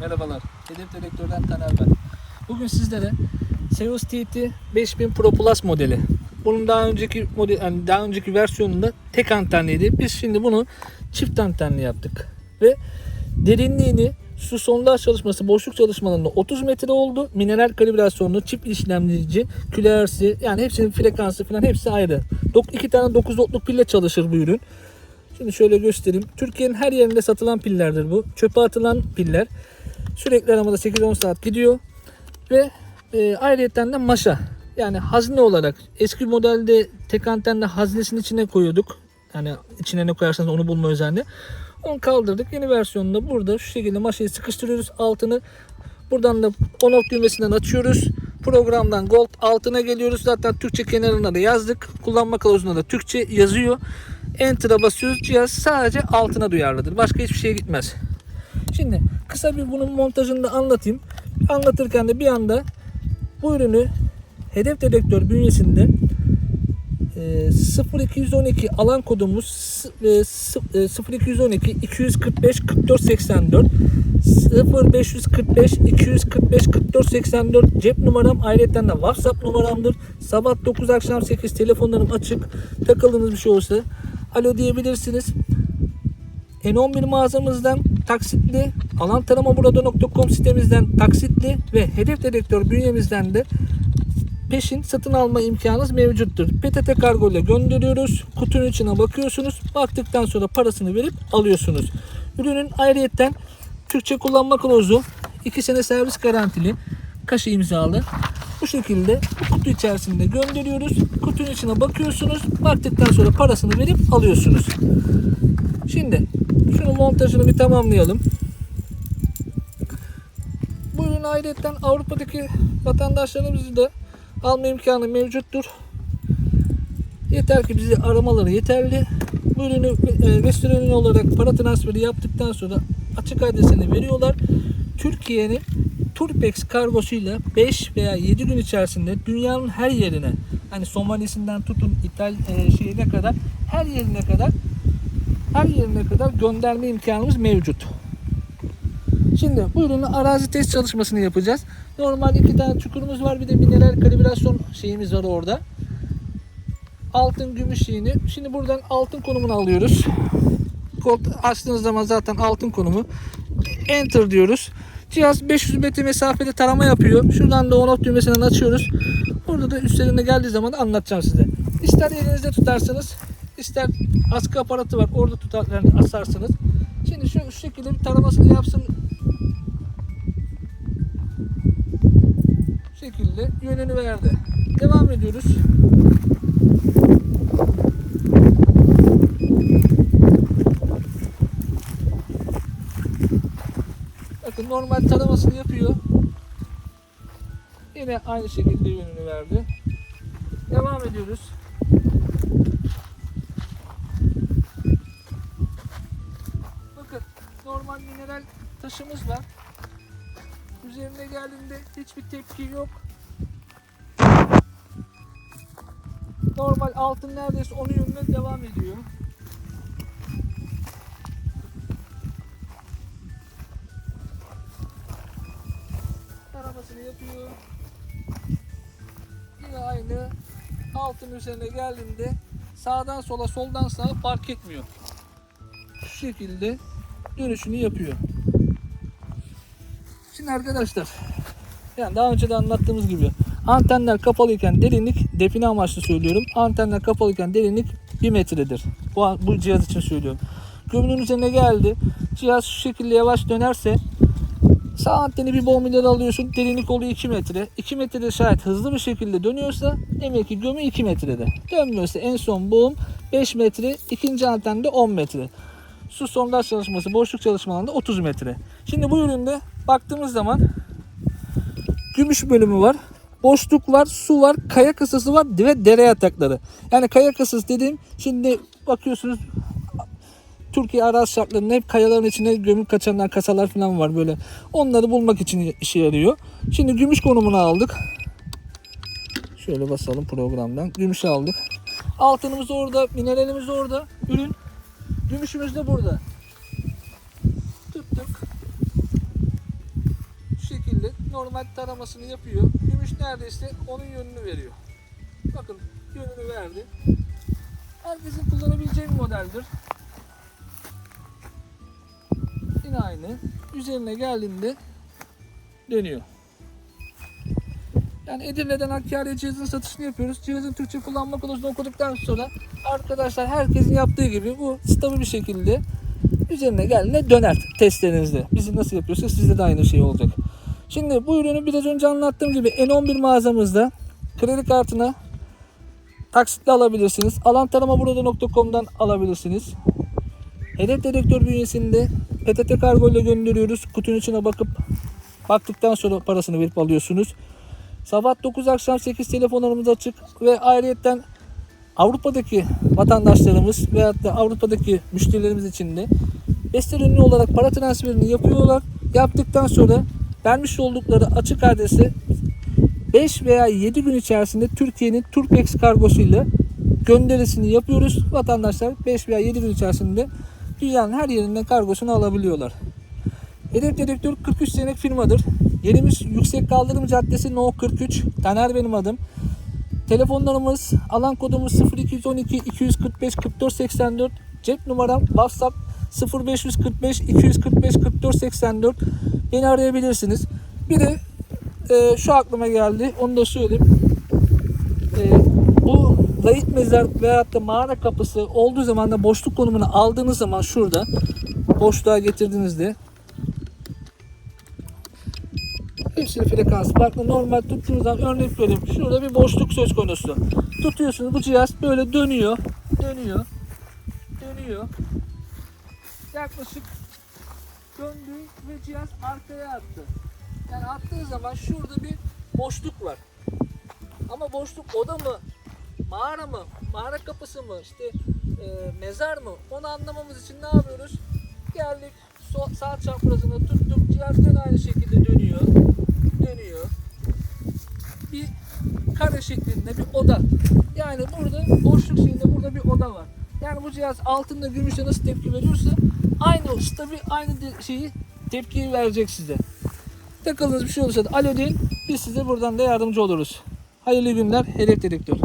Merhabalar. Hedef Direktör'den Taner ben. Bugün sizlere Seus TT 5000 Pro Plus modeli. Bunun daha önceki model, yani daha önceki versiyonunda tek antenliydi. Biz şimdi bunu çift antenli yaptık. Ve derinliğini su sondaj çalışması, boşluk çalışmalarında 30 metre oldu. Mineral kalibrasyonlu, çift işlemleyici, külersi yani hepsinin frekansı falan hepsi ayrı. Dok- iki tane 9 voltluk pille çalışır bu ürün. Şimdi şöyle göstereyim. Türkiye'nin her yerinde satılan pillerdir bu. Çöpe atılan piller. Sürekli aramada 8-10 saat gidiyor. Ve e, ayrıyeten de maşa. Yani hazne olarak eski modelde tek antenle haznesinin içine koyuyorduk. Yani içine ne koyarsanız onu bulma özelliği. Onu kaldırdık. Yeni versiyonunda burada şu şekilde maşayı sıkıştırıyoruz. Altını buradan da on off düğmesinden açıyoruz. Programdan Gold altına geliyoruz. Zaten Türkçe kenarına da yazdık. Kullanma kılavuzunda da Türkçe yazıyor. Enter'a basıyoruz. Cihaz sadece altına duyarlıdır. Başka hiçbir şeye gitmez. Şimdi kısa bir bunun montajını da anlatayım. Anlatırken de bir anda bu ürünü hedef dedektör bünyesinde e, 0212 alan kodumuz s- e, s- e, 0212 245 44 84 0545 245 44 84 cep numaram ayrıca de WhatsApp numaramdır. Sabah 9 akşam 8 telefonlarım açık. Takıldığınız bir şey olursa alo diyebilirsiniz. N11 mağazamızdan taksitli, alantaramaburada.com sitemizden taksitli ve hedef dedektör bünyemizden de peşin satın alma imkanınız mevcuttur. PTT kargo ile gönderiyoruz. Kutunun içine bakıyorsunuz. Baktıktan sonra parasını verip alıyorsunuz. Ürünün ayrıyetten Türkçe kullanma kılavuzu 2 sene servis garantili kaşı imzalı. Bu şekilde bu kutu içerisinde gönderiyoruz. Kutunun içine bakıyorsunuz. Baktıktan sonra parasını verip alıyorsunuz. Şimdi şunun montajını bir tamamlayalım. Bu ürün ayrıca Avrupa'daki vatandaşlarımızı da alma imkanı mevcuttur. Yeter ki bizi aramaları yeterli. Bu ürünü Western Union olarak para transferi yaptıktan sonra açık adresini veriyorlar. Türkiye'nin Turpex kargosuyla 5 veya 7 gün içerisinde dünyanın her yerine hani Somalisinden tutun İtal e, şeyine kadar her yerine kadar her yerine kadar gönderme imkanımız mevcut. Şimdi bu ürünü arazi test çalışmasını yapacağız. Normal iki tane çukurumuz var. Bir de mineral kalibrasyon şeyimiz var orada. Altın gümüş şeyini. Şimdi buradan altın konumunu alıyoruz. Kod açtığınız zaman zaten altın konumu. Enter diyoruz. Cihaz 500 metre mesafede tarama yapıyor. Şuradan da on off düğmesinden açıyoruz. Burada da üstlerine geldiği zaman anlatacağım size. İster elinizde tutarsınız, ister askı aparatı var orada tutar yani asarsınız. Şimdi şu, şu şekilde bir taramasını yapsın. Bu şekilde yönünü verdi. Devam ediyoruz. Bakın normal taramasını yapıyor. Yine aynı şekilde yönünü verdi. Devam ediyoruz. Bakın mineral taşımız var. Üzerine geldiğinde hiçbir tepki yok. Normal altın neredeyse onun yönüne devam ediyor. Taramasını yapıyor. Yine aynı altın üzerine geldiğinde sağdan sola soldan sağa fark etmiyor. Şu şekilde dönüşünü yapıyor. Şimdi arkadaşlar yani daha önce de anlattığımız gibi antenler kapalıyken derinlik define amaçlı söylüyorum. Antenler kapalıyken derinlik 1 metredir. Bu, bu cihaz için söylüyorum. Gömünün üzerine geldi. Cihaz şu şekilde yavaş dönerse Sağ anteni bir bombileri alıyorsun. Derinlik oluyor 2 metre. 2 metrede şayet hızlı bir şekilde dönüyorsa demek ki gömü 2 metrede. Dönmüyorsa en son boğum 5 metre. ikinci antende 10 metre. Su sondaj çalışması, boşluk çalışmalarında 30 metre. Şimdi bu üründe baktığımız zaman gümüş bölümü var. Boşluk var, su var, kaya kasası var ve dere yatakları. Yani kaya kasası dediğim şimdi bakıyorsunuz Türkiye arazi şartlarında hep kayaların içine gömük kaçanlar, kasalar falan var böyle. Onları bulmak için işe yarıyor. Şimdi gümüş konumunu aldık. Şöyle basalım programdan. Gümüşü aldık. Altınımız orada, mineralimiz orada. Ürün. Gümüşümüz de burada. Tuttuk. normal taramasını yapıyor. Gümüş neredeyse onun yönünü veriyor. Bakın yönünü verdi. Herkesin kullanabileceği bir modeldir. Yine aynı. Üzerine geldiğinde dönüyor. Yani Edirne'den Hakkari cihazın satışını yapıyoruz. Cihazın Türkçe kullanma kılavuzunu okuduktan sonra arkadaşlar herkesin yaptığı gibi bu stabil bir şekilde üzerine geldiğinde döner testlerinizde. Bizim nasıl yapıyorsak sizde de aynı şey olacak. Şimdi bu ürünü biraz önce anlattığım gibi N11 mağazamızda kredi kartına taksitle alabilirsiniz. Alantaramaburada.com'dan alabilirsiniz. Hedef dedektör bünyesinde PTT kargo ile gönderiyoruz. Kutunun içine bakıp baktıktan sonra parasını verip alıyorsunuz. Sabah 9 akşam 8 telefonlarımız açık ve ayrıyetten Avrupa'daki vatandaşlarımız veyahut da Avrupa'daki müşterilerimiz için de Vestel ünlü olarak para transferini yapıyorlar. Yaptıktan sonra vermiş oldukları açık adrese 5 veya 7 gün içerisinde Türkiye'nin Turpex kargosuyla gönderisini yapıyoruz. Vatandaşlar 5 veya 7 gün içerisinde dünyanın her yerinden kargosunu alabiliyorlar. Hedef Dedektör 43 senelik firmadır. Yerimiz Yüksek Kaldırım Caddesi No 43. Taner benim adım. Telefonlarımız alan kodumuz 0212 245 44 84. Cep numaram WhatsApp 0545 245 44 84. Beni arayabilirsiniz. Bir de e, şu aklıma geldi. Onu da söyleyeyim. E, bu layık mezar veyahut da mağara kapısı olduğu zaman da boşluk konumunu aldığınız zaman şurada boşluğa getirdiğinizde hepsinin frekansı farklı. Normal tuttuğunuz zaman örnek vereyim. Şurada bir boşluk söz konusu. Tutuyorsunuz bu cihaz böyle dönüyor. Dönüyor. Dönüyor. Yaklaşık döndü ve cihaz arkaya attı. Yani attığı zaman şurada bir boşluk var. Ama boşluk oda mı? Mağara mı? Mağara kapısı mı? İşte e, mezar mı? Onu anlamamız için ne yapıyoruz? Geldik sol, sağ çaprazını tuttuk. Cihaz gene aynı şekilde dönüyor. Dönüyor. Bir kare şeklinde bir oda. Yani burada boşluk şeyinde burada bir oda var. Yani bu cihaz altında gümüşe nasıl tepki veriyorsa aynı stabil aynı şeyi tepkiyi verecek size. Takıldığınız bir şey olursa da alo deyin. Biz size buradan da yardımcı oluruz. Hayırlı günler. Hedef dedektör.